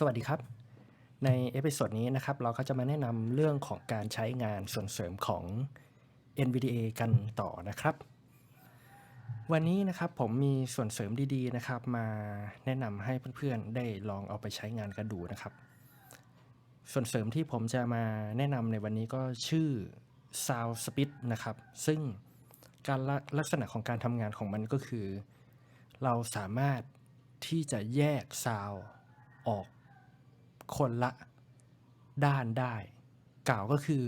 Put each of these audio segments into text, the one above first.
สวัสดีครับ ในเอพิโซดนี้นะครับ เราก็จะมาแนะนำเรื่องของการใช้งานส่วนเสริมของ NVDA กันต่อนะครับ วันนี้นะครับผมมีส่วนเสริมดีๆนะครับ มาแนะนำให้เพื่อนๆได้ลองเอาไปใช้งานกันดูนะครับ ส่วนเสริมที่ผมจะมาแนะนำในวันนี้ก็ชื่อ Sound Speed นะครับ ซึ่งการล,ลักษณะของการทำงานของมันก็คือ เราสามารถที่จะแยกซาวออก คนละด้านได้ กล่าวก็คือ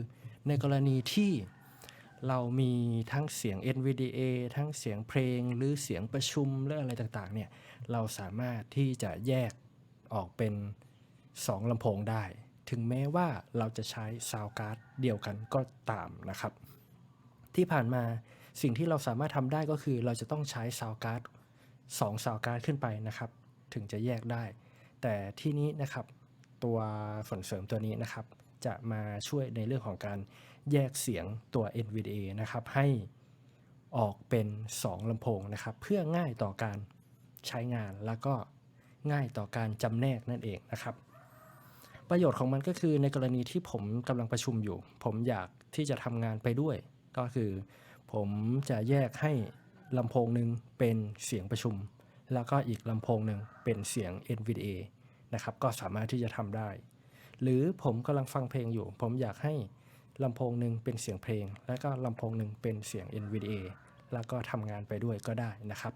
ในกรณีที่เรามีทั้งเสียง NVDA ทั้งเสียงเพลงหรือเสียงประชุมหรืออะไรต่างๆเนี่ยเราสามารถที่จะแยกออกเป็น 2ลำโพงได้ ถึงแม้ว่าเราจะใช้ซาวการ์ดเดียวกันก็ตามนะครับ ที่ผ่านมาสิ่งที่เราสามารถทำได้ก็คือเราจะต้องใช้ซาวการ์ดสองซาวการ์ดขึ้นไปนะครับ ถึงจะแยกได้ แต่ที่นี้นะครับ ตัวส่วนเสริมตัวนี้นะครับ จะมาช่วยในเรื่องของการแยกเสียงตัว NVDA นะครับ ให้ออกเป็น 2ลำโพงนะครับ เพื่อง่ายต่อการใช้งานแล้วก็ง่ายต่อการจำแนกนั่นเองนะครับ ประโยชน์ของมันก็คือในกรณีที่ผมกำลังประชุมอยู่ ผมอยากที่จะทำงานไปด้วย ก็คือผมจะแยกให้ลำโพงหนึ่งเป็นเสียงประชุม แล้วก็อีกลำโพงหนึ่งเป็นเสียง NVDA นะครับ ก็สามารถที่จะทำได้ หรือผมกำลังฟังเพลงอยู่ ผมอยากให้ลำโพงหนึ่งเป็นเสียงเพลง แล้วก็ลำโพงหนึ่งเป็นเสียง NVDA แล้วก็ทำงานไปด้วยก็ได้นะครับ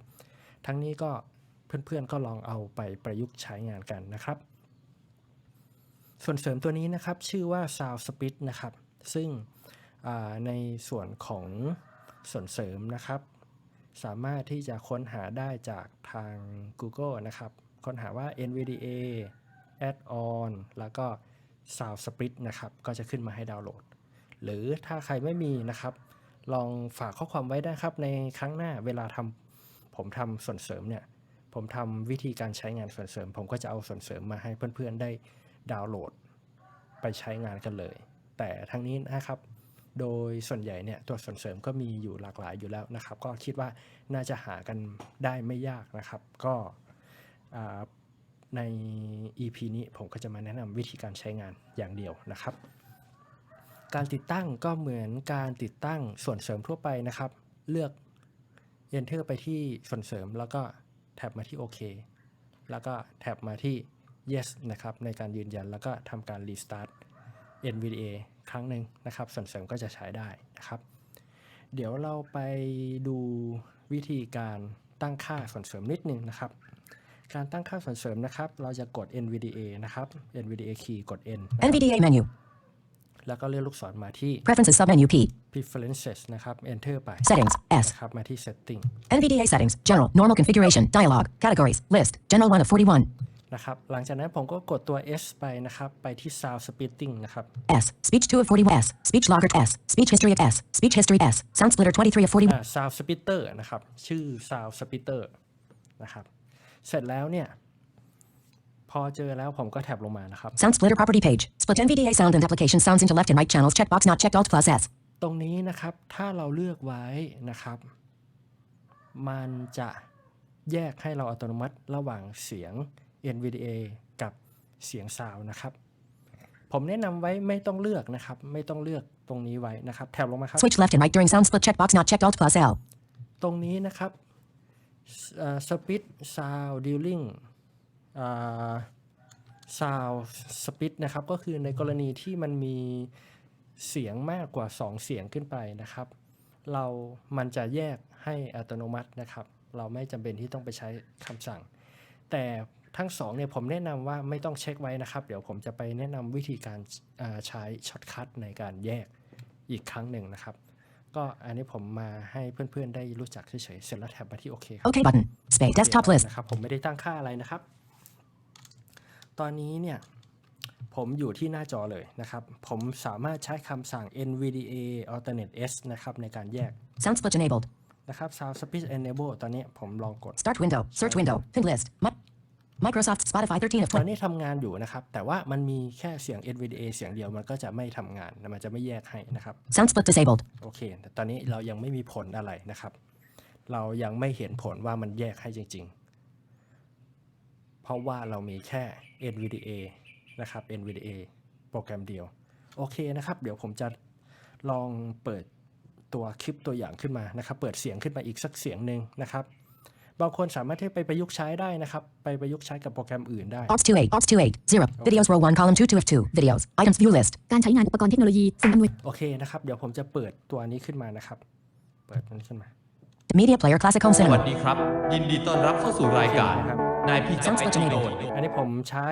ทั้งนี้ก็เพื่อนๆก็ลองเอาไปประยุกต์ใช้งานกันนะครับ ส่วนเสริมตัวนี้นะครับชื่อว่า Sound Speed นะครับ ซึ่งในส่วนของส่วนเสริมนะครับ สามารถที่จะค้นหาได้จากทาง Google นะครับ ค้นหาว่า NVDA Add-on แล้วก็ Sound Split นะครับ ก็จะขึ้นมาให้ดาวน์โหลด หรือถ้าใครไม่มีนะครับ ลองฝากข้อความไว้ได้ครับ ในครั้งหน้าเวลาทำผมทำส่วนเสริมเนี่ย ผมทำวิธีการใช้งานส่วนเสริม ผมก็จะเอาส่วนเสริมมาให้เพื่อนๆได้ดาวน์โหลด ไปใช้งานกันเลย แต่ทั้งนี้นะครับโดยส่วนใหญ่เนี่ยตัวส่วนเสริมก็มีอยู่หลากหลายอยู่แล้วนะครับ ก็คิดว่าน่าจะหากันได้ไม่ยากนะครับ ก็ ใน EP นี้ผมก็จะมาแนะนำวิธีการใช้งานอย่างเดียวนะครับ การติดตั้งก็เหมือนการติดตั้งส่วนเสริมทั่วไปนะครับ เลือก Enter ไปที่ส่วนเสริมแล้วก็แท็บมาที่โอเคแล้วก็แท็บมาที่ yes นะครับในการยืนยันแล้วก็ทำการ restart NVDA ครั้งหนึ่งนะครับ ส่วนเสริมก็จะใช้ได้นะครับ เดี๋ยวเราไปดูวิธีการตั้งค่าส่วนเสริมนิดหนึงนะครับ การตั้งค่าส่วนเสริมนะครับ เราจะกด NVDA นะครับ NVDA key กด N นะครับ NVDA menu. แล้วก็เลื่อนลูกศรมาที่ Preferences submenu P. preferences นะครับ enter ไป Settings S. นะครับ มาที่ setting NVDA settings. General. Normal configuration. Dialog. Categories. List. General 1 of 41. นะครับ หลังจากนั้นผมก็กดตัว S ไปนะครับ ไปที่ sound splitting นะครับ S. Speech 2 of 41 S. Speech logger S. Speech history of S. Speech history S. Sound splitter 23 of 41. อ่า sound splitter นะครับ ชื่อ sound splitter นะครับ เสร็จแล้วเนี่ย พอเจอแล้วผมก็แท็บลงมานะครับ Sound splitter property page. Split NVDA sound and application sounds into left and right channels. Checkbox not checked. Alt plus S. ตรงนี้นะครับ ถ้าเราเลือกไว้นะครับ มันจะแยกให้เราอัตโนมัติระหว่างเสียง NVDA กับเสียงซาวนะครับ ผมแนะนำไว้ไม่ต้องเลือกนะครับ ไม่ต้องเลือกตรงนี้ไว้นะครับ แถบลงมาครับ Switch left and right during sound split. Checkbox not checked. Alt plus L. ตรงนี้นะครับ สปิดซาวดิลลิงซาวสปิดนะครับก็คือในกรณีที่มันมีเสียงมากกว่า 2 เสียงขึ้นไปนะครับ เรามันจะแยกให้อัตโนมัตินะครับ เราไม่จำเป็นที่ต้องไปใช้คำสั่ง แต่ทั้งสองเนี่ยผมแนะนำว่าไม่ต้องเช็คไว้นะครับ เดี๋ยวผมจะไปแนะนำวิธีการใช้ช็อตคัทในการแยกอีกครั้งหนึ่งนะครับ ก็อันนี้ผมมาให้เพื่อนๆได้รู้จักเฉยๆเสร็จแล้วแท็บมาที่โอเคครับ OK button. Space. Desktop list. นะครับผมไม่ได้ตั้งค่าอะไรนะครับ ตอนนี้เนี่ยผมอยู่ที่หน้าจอเลยนะครับ ผมสามารถใช้คำสั่ง NVDA alternate S นะครับในการแยก Sound split enabled. นะครับ Sound Speed Enable ตอนนี้ผมลองกด Start window. Search window. Pinned list. Mi- Microsoft Spotify 13 of ตอน 20. นี้ทำงานอยู่นะครับ แต่ว่ามันมีแค่เสียง NVDA เสียงเดียวมันก็จะไม่ทำงานมันจะไม่แยกให้นะครับ Sound split disabled. โอเค แต่ตอนนี้เรายังไม่มีผลอะไรนะครับ เรายังไม่เห็นผลว่ามันแยกให้จริง ๆ เพราะว่าเรามีแค่ NVDA นะครับ NVDA โปรแกรมเดียว โอเคนะครับ เดี๋ยวผมจะลองเปิดตัวคลิปตัวอย่างขึ้นมานะครับ เปิดเสียงขึ้นมาอีกสักเสียงหนึ่งนะครับ บางคนสามารถที่ไปประยุกต์ใช้ได้นะครับ ไปประยุกต์ใช้กับโปรแกรมอื่นได้ Alt 28, Alt 28, 0. Videos row 1, column 2, 2 of 2. Videos. Items view list. การใช้งานอุปกรณ์เทคโนโลยีสิ่งอำนวยโอเคนะครับ เดี๋ยวผมจะเปิดตัวนี้ขึ้นมานะครับ เปิดมันขึ้นมา Media player classic home สวัส cinema. ดีครับ ยินดีต้อนรับเข้าสู่รายการนะครับนายพี่จักรไอทีโดน อันนี้ผมใช้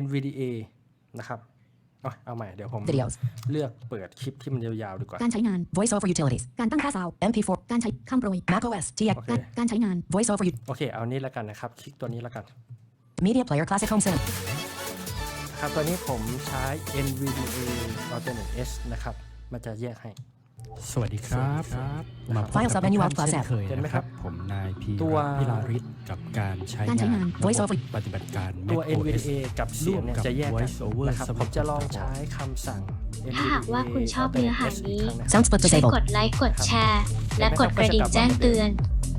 NVDA นะครับ เอาเอาใหม่เดี๋ยวผม Videos. เลือกเปิดคลิปที่มันยาวๆดีกว่า การใช้งาน Voice over utilities. การตั้งค่าซาวด์ MP4. การใช้คำโปรย macOS. TX. โอเค การการใช้งาน Voice over ut- โอเค เอานี้แล้วกันนะครับ คลิกตัวนี้แล้วกัน Media player classic home cinema. ครับตัวนี้ผมใช้ NVDA Alternate S นะครับ มันจะแยกให้ สวัสดีครับมาพบ File กับ submenu ทุก Alt ท่าน plus เช่ F นเคยเห็นไหมนะคครัรับบผมนายพีตัว รัตน์พิลาริศกับการใช้การใช้งานงาน Voice ระบบ over ปฏิบัติการ ตัว macOS NVDA กับเสียงเนี่ยร่วมกับจะแยกกัน Voice over นะครับ Service ผมจะลองใช้คำสั่ง ถ้าหากว่าคุณชอบเนื้อหานี้ Sound split ช่วย disabled. กดไลค์ กดแชร์ และกดกระดิ่งแจ้งเตือน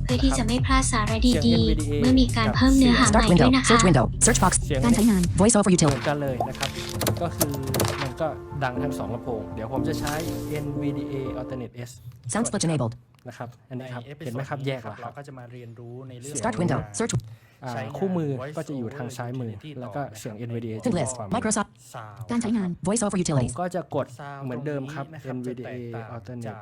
เพื่อที่จะไม่พลาดสาระดีๆ เมื่อมีการเพิ่มเนื้อหาให Start ม่ด้ว window. ยนะคะ Search window. Search box. เสียงการใช้งาน Voice over เหมื utility. อนกันเลยนะครับ ก็คือมัน ก็ดังทั้งสองลำโพง เดี๋ยวผมจะใช้ NVDA Alternate S Sound split enabled. นะครับอันนี้ครับในเห็นไหมครับแยกแล้วคเรารับ ก็จะมาเรียนรู้ในเรื่อง Start window. Search อ่าใช้งานคู่มือ Voice ก็จะอยู่ทางซ้ายมือ Utility แล้วก็เสียงต่อ NVDA to จะอยู่ list. ขวามือ Microsoft. ซาวการใช้งาน Voice over ผม utilities. ก็จะกดซาวเหมือนเดิมครับตงนี้นะ NVDA จะแตกต่าง Alternate จาก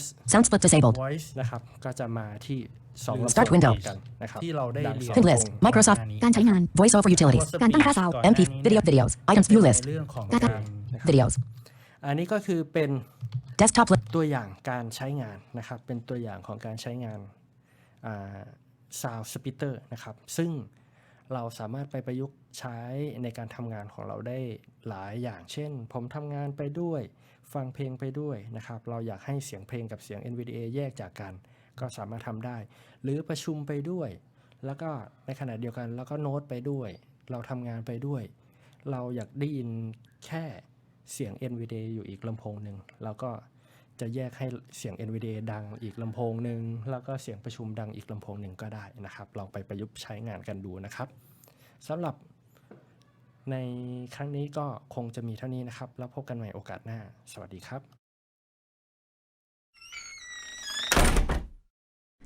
S Sound split disabled. voice นะครับ ก็จะมาที่ สองลำโพง Start window กันนะครับที่เราได้ดังเรียนสอง Hit ลำ list. โพง Microsoft. การใช้งาน Voice over utilities. การตั้งค่าซาวด์ MP. Video videos. Items view ใน list. เรื่องของการการ Videos. อันนี้ก็คือเป็น Desktop list. ตัวอย่างการใช้งานนะครับ เป็นตัวอย่างของการใช้งานซาวสปิเตอร์นะครับ ซึ่งเราสามารถไปประยุกต์ใช้ในการทำงานของเราได้หลายอย่าง เช่น ผมทำงานไปด้วย ฟังเพลงไปด้วยนะครับ เราอยากให้เสียงเพลงกับเสียง NVDA แยกจากกัน ก็สามารถทำได้ หรือประชุมไปด้วย แล้วก็ในขณะเดียวกันแล้วก็โน้ตไปด้วย เราทำงานไปด้วย เราอยากได้ยินแค่เสียง NVDA อยู่อีกลำโพงหนึ่งแล้วก็จะแยกให้เสียง NVDA ดังอีกลำโพงหนึ่งแล้วก็เสียงประชุมดังอีกลำโพงหนึ่งก็ได้นะครับ ลองไปประยุกต์ใช้งานกันดูนะครับสำหรับในครั้งนี้ก็คงจะมีเท่านี้นะครับ แล้วพบกันใหม่โอกาสหน้า สวัสดีครับ